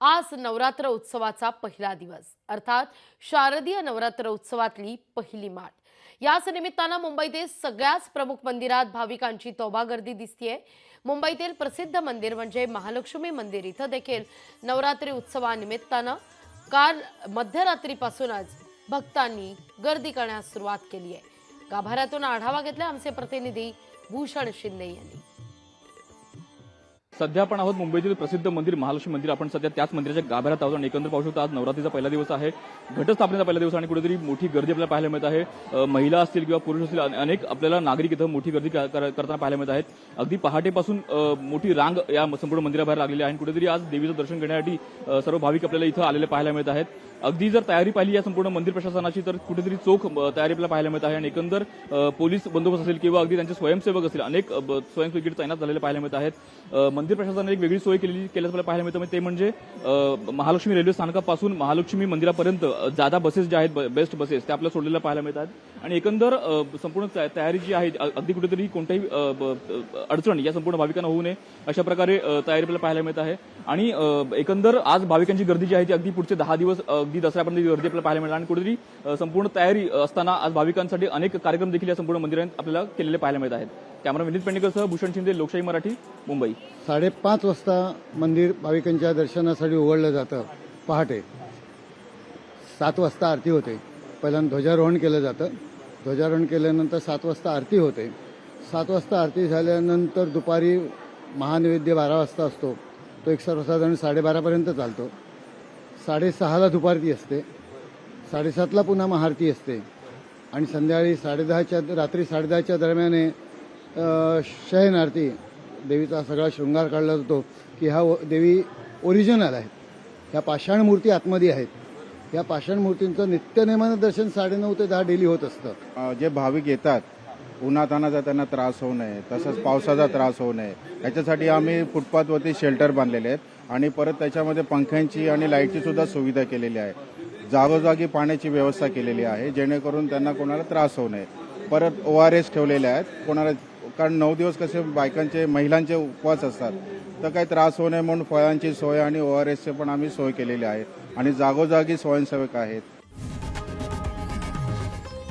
आज नवरात्र उत्सवाचा पहिला दिवस. अर्थात शारदीय नवरात्र उत्सवातली पहिली माठ याच निमित्तानं मुंबईतील सगळ्याच प्रमुख मंदिरात भाविकांची तोबा गर्दी दिसतीये. मुंबईतील प्रसिद्ध मंदिर म्हणजे महालक्ष्मी मंदिर इथं देखील नवरात्री उत्सवानिमित्तानं काल मध्यरात्रीपासूनच भक्तांनी गर्दी करण्यास सुरुवात केली आहे गाभाऱ्यातून आढावा घेतला आमचे प्रतिनिधी भूषण शिंदे यांनी. सध्या आपण आहोत मुंबईतील प्रसिद्ध मंदिर महालक्ष्मी मंदिर. आपण सध्या त्याच मंदिराच्या गाभाऱ्यात आहोत आणि एकंदर पाहू शकतो आज नवरात्रीचा पहिला दिवस आहे. घटस्थापनेचा पहिला दिवस आणि कुठेतरी मोठी गर्दी आपल्याला पाहायला मिळत आहे. महिला असतील किंवा पुरुष असतील अनेक आपल्याला नागरिक इथं मोठी गर्दी करताना पाहायला मिळत आहेत. अगदी पहाटेपासून मोठी रांग या संपूर्ण मंदिराबाहेर लागलेली आहे आणि कुठेतरी आज देवीचं दर्शन घेण्यासाठी सर्व भाविक आपल्याला इथं आलेले पाहायला मिळत आहेत. अगदी जर तयारी पाहिली या संपूर्ण मंदिर प्रशासनाची तर कुठेतरी चोख तयारी आपल्याला पाहायला मिळत आहे आणि एकंदर पोलीस बंदोबस्त असेल किंवा अगदी त्यांचे स्वयंसेवक असतील अनेक स्वयंसेवक तैनात झालेले पाहायला मिळत आहेत. मंदिर प्रशासनाने एक वेगळी सोय केलेली केल्याचं आपल्याला पाहायला मिळतं. ते म्हणजे महालक्ष्मी रेल्वे स्थानकापासून महालक्ष्मी मंदिरापर्यंत जादा बसेस ज्या आहेत बेस्ट बसेस त्या आपल्याला सोडलेल्या पाहायला मिळतात. आणि एकंदर संपूर्ण तयारी जी आहे अगदी कुठेतरी कोणत्याही अडचण या संपूर्ण भाविकांना होऊ नये अशा प्रकारे तयारी आपल्याला पाहायला मिळत आहे. आणि एकंदर आज भाविकांची गर्दी जी आहे ती अगदी पुढचे दहा दिवस अगदी दसऱ्यापर्यंत गर्दी आपल्याला पाहायला मिळणार. आणि कुठेतरी संपूर्ण तयारी असताना आज भाविकांसाठी अनेक कार्यक्रम देखील या संपूर्ण मंदिरात आपल्याला केलेले पाहायला मिळत आहेत. कॅमेरा विनीत पेंडेकरसह भूषण शिंदे लोकशाही मराठी मुंबई. साडेपाच वाजता मंदिर भाविकांच्या दर्शनासाठी उघडलं जातं. पहाटे. सात वाजता आरती होते. पहिल्यांदा ध्वजारोहण केलं जातं. ध्वजारोहण केल्यानंतर सात वाजता आरती होते. सात वाजता आरती झाल्यानंतर दुपारी महानैवेद्य बारा वाजता असतो. तो एक सर्वसाधारण साडेबारापर्यंत चालतो. साडेसहाला दुपारती असते. साडेसातला पुन्हा महाआरती असते. आणि संध्याकाळी साडेदहाच्या रात्री साडेदहाच्या दरम्याने शयन आरती देवीचा सगळा शृंगार काढला जातो की ह्या व- देवी ओरिजिनल आहेत ह्या पाषाण मूर्ती आतमध्ये आहेत. या पाषाण मूर्तींचं नित्यनेमानं दर्शन साडेनऊ ते दहा डेली होत असतं. जे भाविक येतात उन्हातानाचा त्यांना त्रास होऊ नये तसंच पावसाचा त्रास होऊ नये. याच्यासाठी आम्ही फुटपाथवरती शेल्टर बांधलेले आहेत आणि परत त्याच्यामध्ये पंख्यांची आणि लाईटची सुद्धा सुविधा केलेली आहे. जागोजागी पाण्याची व्यवस्था केलेली आहे जेणेकरून त्यांना कोणाला त्रास होऊ नये. परत ओ आर एस ठेवलेले आहेत कोणाला कारण नऊ दिवस कसे बायकांचे महिलांचे उपवास असतात. तर काही त्रास होऊ नये म्हणून फळांची सोय आणि ओ आर एसचे पण आम्ही सोय केलेली आहे. आणि जागोजागी स्वयंसेवक आहेत.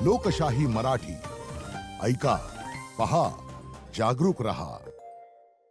लोकशाही मराठी. ऐका पहा जागरूक रहा.